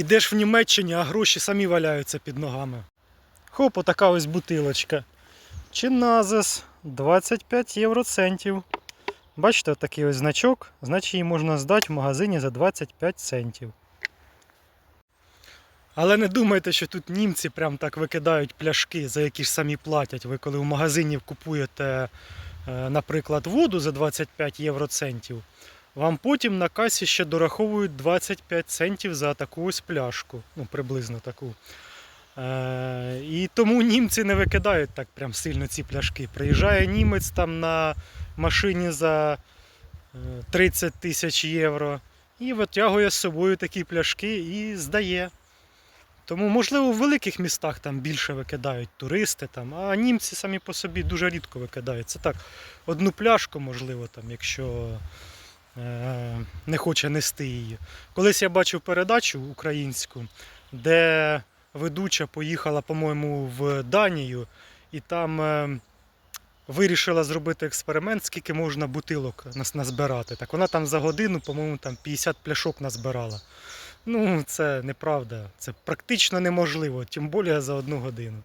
Ідеш в Німеччині, а гроші самі валяються під ногами. Хоп, отака ось бутилочка. Чиназес 25 євроцентів. Бачите, такий ось значок, значить її можна здати в магазині за 25 центів. Але не думайте, що тут німці прям так викидають пляшки, за які ж самі платять. Ви коли в магазині купуєте, е, наприклад, воду за 25 євроцентів, вам потім на касі ще дораховують 25 центів за таку ось пляшку. Ну, приблизно таку. Е, і тому німці не викидають так прям сильно ці пляшки. Приїжджає німець там на машині за е, 30 тисяч євро і витягує з собою такі пляшки і здає. Тому, можливо, в великих містах там більше викидають туристи, там, а німці самі по собі дуже рідко викидають. Це так, одну пляшку, можливо, там, якщо е, не хоче нести її. Колись я бачив передачу українську, де ведуча поїхала, по-моєму, в Данію, і там е, вирішила зробити експеримент, скільки можна бутилок назбирати. Так вона там за годину, по-моєму, там 50 пляшок назбирала. Ну, це неправда. Це практично неможливо, тим більше за одну годину.